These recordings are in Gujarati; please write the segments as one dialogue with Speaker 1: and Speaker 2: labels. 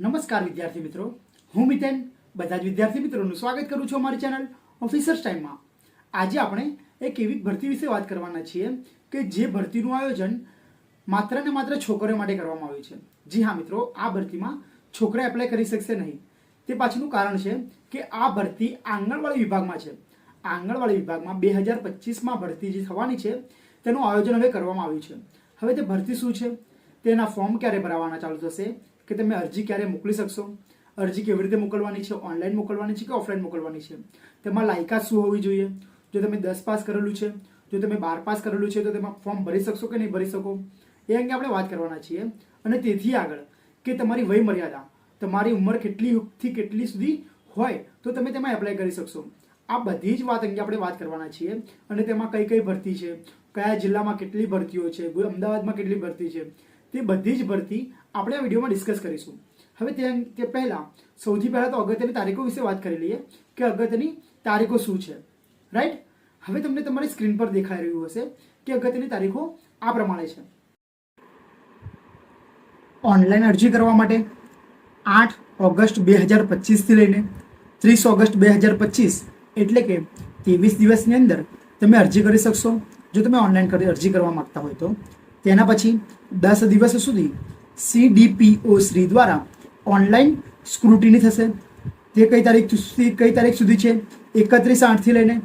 Speaker 1: નમસ્કાર વિદ્યાર્થી મિત્રો. હું મિતેન. બધા જ વિદ્યાર્થી મિત્રોનું સ્વાગત કરું છું અમારી ચેનલ ઓફિસર્સ ટાઈમમાં. આજે આપણે એક એવી ભરતી વિશે વાત કરવાના છીએ કે જે ભરતીનું આયોજન માત્ર ને માત્ર છોકરીઓ માટે કરવામાં આવ્યું છે. જી હા મિત્રો, આ ભરતીમાં છોકરા એપ્લાય કરી શકશે નહીં. તે પાછળનું કારણ છે કે આ ભરતી આંગણવાડી વિભાગમાં છે. આંગણવાડી વિભાગમાં બે હજાર પચીસમાં ભરતી જે થવાની છે, તેનું આયોજન હવે કરવામાં આવ્યું છે. હવે તે ભરતી શું છે? તેના ફોર્મ ક્યારે ભરાવાના ચાલુ થશે? કે તમે અરજી ક્યારે મોકલી શકશો? અરજી કેવી રીતે મોકલવાની છે? ઓનલાઈન મોકલવાની છે કે ઓફલાઈન મોકલવાની છે? તેમાં લાયકાત શું હોવી જોઈએ? જો તમે દસ પાસ કરેલું છે, જો તમે બાર પાસ કરેલું છે, તો તેમાં ફોર્મ ભરી શકશો કે નહીં ભરી શકો? એ અંગે આપણે વાત કરવાના છીએ. અને તેથી આગળ કે તમારી વય મર્યાદા તમારી ઉંમર કેટલીથી કેટલી સુધી હોય, તો તમે તેમાં એપ્લાય કરી શકશો. આ બધી જ વાત અંગે આપણે વાત કરવાના છીએ. અને તેમાં કઈ કઈ ભરતી છે? કયા જિલ્લામાં કેટલી ભરતીઓ છે? અમદાવાદમાં કેટલી ભરતી છે? તે બધી જ ભરતી આપણે આ વિડીયોમાં ડિસ્કસ કરીશું. હવે તે પહેલાં, સૌથી પહેલાં તો અગત્યની તારીખો વિશે વાત કરી લઈએ કે અગત્યની તારીખો શું છે. રાઈટ હવે તમને તમારી સ્ક્રીન પર દેખાઈ રહ્યું હશે કે અગત્યની તારીખો આ પ્રમાણે છે. ઓનલાઈન અરજી કરવા માટે આઠ ઓગસ્ટ બે હજાર પચીસથી લઈને ત્રીસ ઓગસ્ટ બે હજાર પચીસ એટલે કે ત્રેવીસ દિવસની અંદર તમે અરજી કરી શકશો. જો તમે ઓનલાઈન અરજી કરવા માગતા હોય તો. તેના પછી દસ દિવસ સુધી સીડીપીઓ શ્રી દ્વારા ઓનલાઈન સ્ક્રુટિની થશે. તે કઈ તારીખ સુધી કઈ તારીખ સુધી છે? એકત્રીસ આઠથી લઈને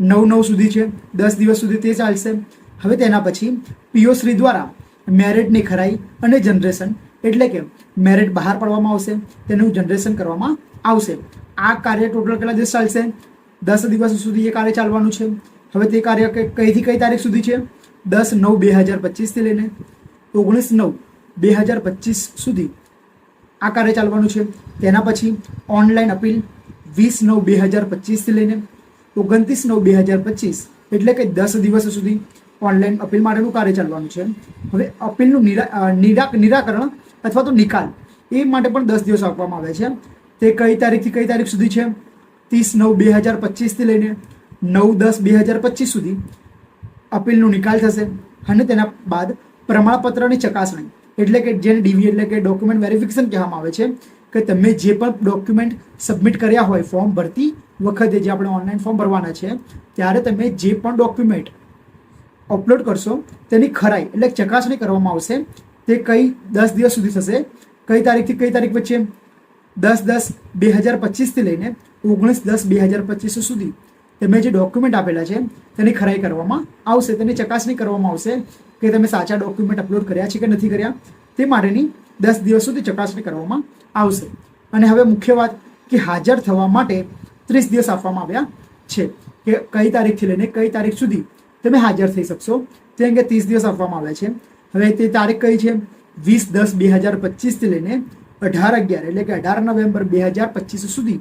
Speaker 1: નવ નવ સુધી છે. દસ દિવસ સુધી તે ચાલશે. હવે તેના પછી પીઓ શ્રી દ્વારા મેરિટની ખરાઈ અને જનરેશન, એટલે કે મેરિટ બહાર પાડવામાં આવશે. તેનું જનરેશન કરવામાં આવશે. આ કાર્ય ટોટલ કેટલા દિવસ ચાલશે? દસ દિવસ સુધી એ કાર્ય ચાલવાનું છે. હવે તે કાર્ય કઈ- કઈથી કઈ તારીખ સુધી છે? દસ નવ બે હજાર પચીસથી લઈને ઓગણીસ નવ બે હજાર પચીસ સુધી આ કાર્ય ચાલવાનું છે. તેના પછી ઓનલાઈન અપીલ વીસ નવ બે હજાર પચીસથી લઈને ઓગણત્રીસ નવ બે હજાર પચીસ એટલે કે દસ દિવસ સુધી ઓનલાઈન અપીલ માટેનું કાર્ય ચાલવાનું છે. હવે અપીલનું નિરા નિરાકરણ અથવા તો નિકાલ એ માટે પણ દસ દિવસ આપવામાં આવે છે. તે કઈ તારીખથી કઈ તારીખ સુધી છે? ત્રીસ નવ બે હજાર પચીસથી લઈને નવ દસ બે હજાર પચીસ સુધી અપીલનો નિકાલ થશે અને તેના બાદ પ્રમાણપત્રની ચકાસણી એટલે કે જેને ડીવી એટલે કે ડોક્યુમેન્ટ વેરિફિકેશન કહેવામાં આવે છે, કે તમે જે પણ ડોક્યુમેન્ટ સબમિટ કર્યા હોય ફોર્મ ભરતી વખતે જે આપણે ઓનલાઈન ફોર્મ ભરવાના છે, ત્યારે તમે જે પણ ડોક્યુમેન્ટ અપલોડ કરશો, તેની ખરાઈ એટલે ચકાસણી કરવામાં આવશે, તે કઈ દસ દિવસ સુધી થશે. કઈ તારીખથી કઈ તારીખ વચ્ચે? દસ દસ બે હજાર પચીસથી લઈને ઓગણીસ દસ બે હજાર પચીસ સુધી. તમે જે ડોક્યુમેન્ટ આપેલા છે, તેની ખરાઈ કરવામાં આવશે, તેની ચકાસણી કરવામાં આવશે કે તમે સાચા ડોક્યુમેન્ટ અપલોડ કર્યા છે કે નથી કર્યા, તે માટેની દસ દિવસ સુધી ચકાસણી કરવામાં આવશે. અને હવે મુખ્ય વાત કે હાજર થવા માટે ત્રીસ દિવસ આપવામાં આવ્યા છે કે કઈ તારીખથી લઈને કઈ તારીખ સુધી તમે હાજર થઈ શકશો. તે અંગે ત્રીસ દિવસ આપવામાં આવ્યા છે. હવે તે તારીખ કઈ છે? વીસ દસ બે હજાર પચીસથી લઈને અઢાર અગિયાર એટલે કે અઢાર નવેમ્બર બે હજાર પચીસ સુધી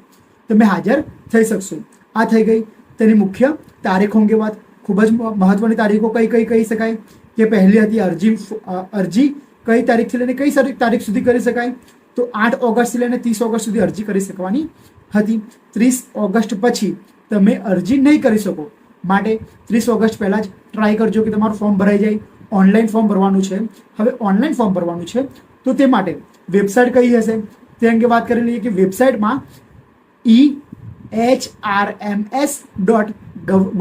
Speaker 1: તમે હાજર થઈ શકશો. આ થઈ ગઈ. તેની મુખ્ય તારીખો અંગે વાત ખૂબ જ મહત્વની તારીખો કઈ કઈ કહી શકાય? કે પહેલી હતી અરજી અરજી કઈ તારીખથી લઈને કઈ તારીખ સુધી કરી શકાય? તો આઠ ઓગસ્ટથી લઈને ત્રીસ ઓગસ્ટ સુધી અરજી કરી શકવાની હતી. ત્રીસ ઓગસ્ટ પછી તમે અરજી નહીં કરી શકો. માટે ત્રીસ ઓગસ્ટ પહેલાં જ ટ્રાય કરજો કે તમારું ફોર્મ ભરાઈ જાય. ઓનલાઈન ફોર્મ ભરવાનું છે. હવે ઓનલાઈન ફોર્મ ભરવાનું છે. તો તે માટે વેબસાઇટ કઈ હશે? તે અંગે વાત કરી લઈએ કે વેબસાઇટમાં E H R M S dot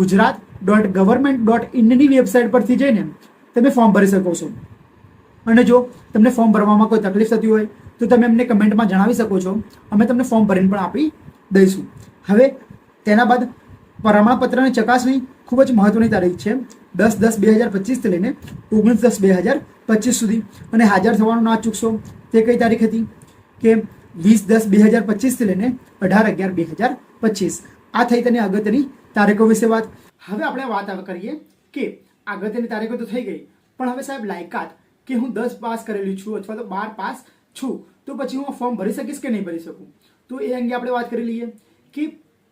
Speaker 1: Gujarat dot government dot ઇનની website પરથી જઈને તમે ફોર્મ ભરી શકો છો. અને જો તમને ફોર્મ ભરવામાં કોઈ તકલીફ થતી હોય, તો તમે અમને કમેન્ટમાં જણાવી શકો છો. અમે તમને ફોર્મ ભરીને પણ આપી દઈશું. હવે તેના બાદ પ્રમાણપત્રની ચકાસણી ખૂબ જ મહત્વની તારીખ છે. દસ દસ બે હજાર પચીસથી લઈને ઓગણીસ દસ બે હજાર પચીસ સુધી. અને હાજર થવાનું ના ચૂકશો. તે કઈ તારીખ હતી? કે વીસ દસ બે હજાર પચીસથી લઈને અઢાર અગિયાર બે હજાર પચીસ. આ થઈ તેની અગત્યની તારીખો વિશે વાત. હવે આપણે વાત કરીએ કે અગત્યની તારીખો તો થઈ ગઈ, પણ હવે સાહેબ લાયકાત કે હું દસ પાસ કરેલી છું અથવા તો બાર પાસ છું, તો પછી હું ફોર્મ ભરી શકીશ કે નહીં ભરી શકું? તો એ અંગે આપણે વાત કરી લઈએ કે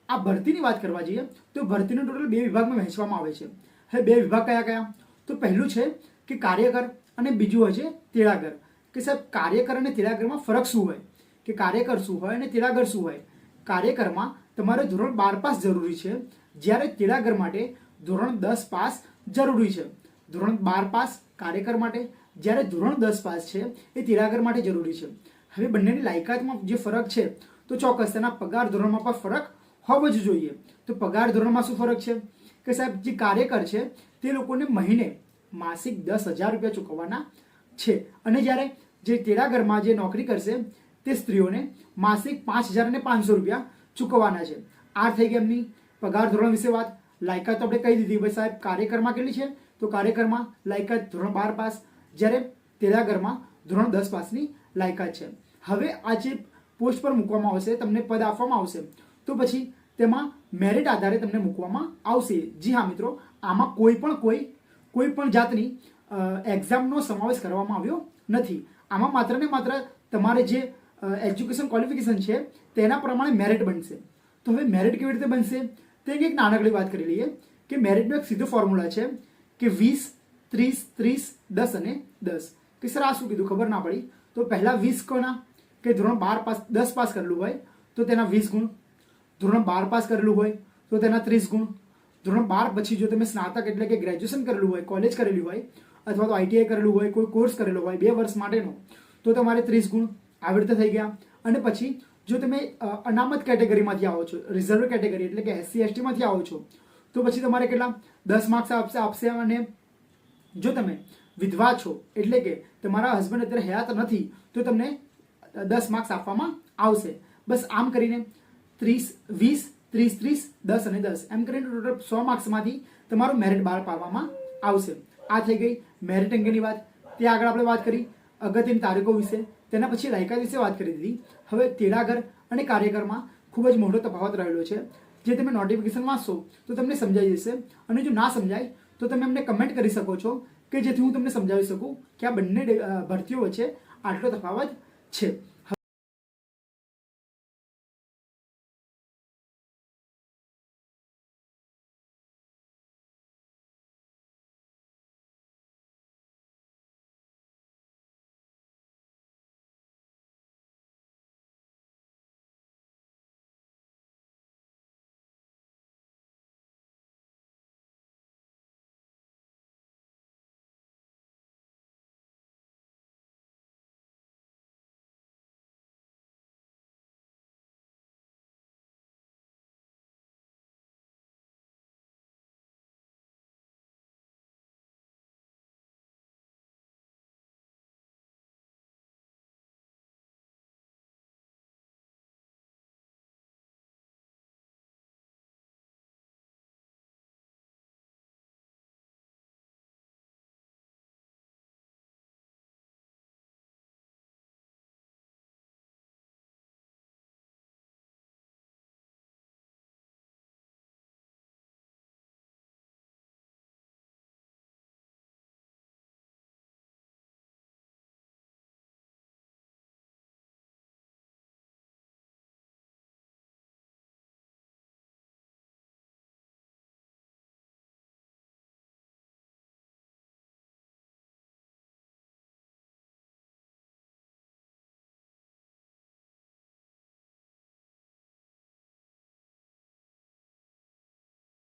Speaker 1: આ ભરતીની વાત કરવા જઈએ, તો ભરતીનું ટોટલ બે વિભાગમાં વહેંચવામાં આવે છે. હવે બે વિભાગ કયા કયા? તો પહેલું છે કે કાર્યકર અને બીજું હોય છે તેડાગર. કે સાહેબ, કાર્યકર અને તેડાગરમાં ફરક શું હોય? કે કાર્યકર શું હોય અને તેડાગર શું હોય. કાર્યકરમાં તમારે ધોરણ બાર પાસ જરૂરી છે. જ્યારે તેડાગર માટે ધોરણ દસ પાસ જરૂરી છે. ધોરણ બાર પાસ કાર્યકર માટે. જ્યારે ધોરણ દસ પાસ છે, એ તેડાગર માટે જરૂરી છે. હવે બંનેની લાયકાતમાં જે ફરક છે, તો ચોક્કસ તેના પગાર ધોરણમાં પણ ફરક હોવો જ જોઈએ. તો પગાર ધોરણમાં શું ફરક છે? કે સાહેબ, જે કાર્યકર છે, તે લોકોને મહિને માસિક દસ હજાર રૂપિયા ચૂકવવાના છે. અને જ્યારે જે તેડાગરમાં જે નોકરી કરશે તે સ્ત્રીઓને માસિક પાંચ હજાર અને પાંચસો રૂપિયા ચૂકવવાના છે. આ થઈ ગઈ એમની પગાર ધોરણ વિશે વાત. લાયકાત આપણે કહી દીધી ભાઈ સાહેબ કાર્યકરમાં કેટલી છે? તો કાર્યકરમાં લાયકાત ધોરણ બાર પાસ, જ્યારે તેડાગરમાં ધોરણ દસ પાસની લાયકાત છે. હવે આ જે પોસ્ટ પર મૂકવામાં આવશે, તમને પદ આપવામાં આવશે. તો પછી તેમાં મેરિટ આધારે તમને મૂકવામાં આવશે. જી હા મિત્રો, આમાં કોઈ પણ કોઈ કોઈ પણ જાતની એક્ઝામનો સમાવેશ કરવામાં આવ્યો નથી. આમાં માત્ર ને માત્ર તમારે જે એજ્યુકેશન ક્વોલિફિકેશન છે, તેના પ્રમાણે મેરિટ બનશે. તો હવે મેરિટ કેવી રીતે બનશે? તે એક નાનકડી વાત કરી લઈએ કે મેરિટનો એક સીધો ફોર્મ્યુલા છે કે વીસ, ત્રીસ ત્રીસ, દસ અને દસ. કે સર આ શું કીધું? ખબર ના પડી. તો પહેલાં વીસ કોના? કે ધોરણ બાર પાસ, દસ પાસ કરેલું હોય, તો તેના વીસ ગુણ. ધોરણ બાર પાસ કરેલું હોય, તો તેના ત્રીસ ગુણ. ધોરણ બાર પછી જો તમે સ્નાતક એટલે કે ગ્રેજ્યુએશન કરેલું હોય કોલેજ કરેલી હોય, અથવા તો આઈટીઆઈ કરેલું હોય, કોઈ કોર્સ કરેલો હોય, બે વર્ષ માટેનો, તો તમારે ત્રીસ ગુણ. આવી રીતે થઈ ગયા. અને પછી જો તમે અનામત કેટેગરીમાંથી આવો છો રિઝર્વ કેટેગરી એટલે કે એસસી એસટીમાંથી આવો છો, તો પછી તમારે કેટલા? દસ માર્ક્સ આપશે આપશે અને જો તમે વિધવા છો એટલે કે તમારા હસબન્ડ અત્યારે હયાત નથી, તો તમને દસ માર્ક્સ આપવામાં આવશે. બસ આમ કરીને ત્રીસ, વીસ, ત્રીસ ત્રીસ, દસ અને દસ, એમ કરીને ટોટલ સો માર્ક્સમાંથી તમારું મેરિટ બહાર પાડવામાં આવશે. આ થઈ ગઈ મેરિટ અંગેની વાત. તે આગળ આપણે વાત કરી અગત્યની તારીખો વિશે. તેના પછી લાયકાત વિશે વાત કરી દીધી. હવે તેડાગર અને કાર્યકરમાં ખૂબ જ મોટો તફાવત રહેલો છે. જે તમે નોટિફિકેશન વાંચશો તો તમને સમજાઈ જશે. અને જો ના સમજાય, તો તમે અમને કમેન્ટ કરી શકો છો કે જેથી હું તમને સમજાવી શકું કે આ બંને ભરતીઓ વચ્ચે આટલો તફાવત છે.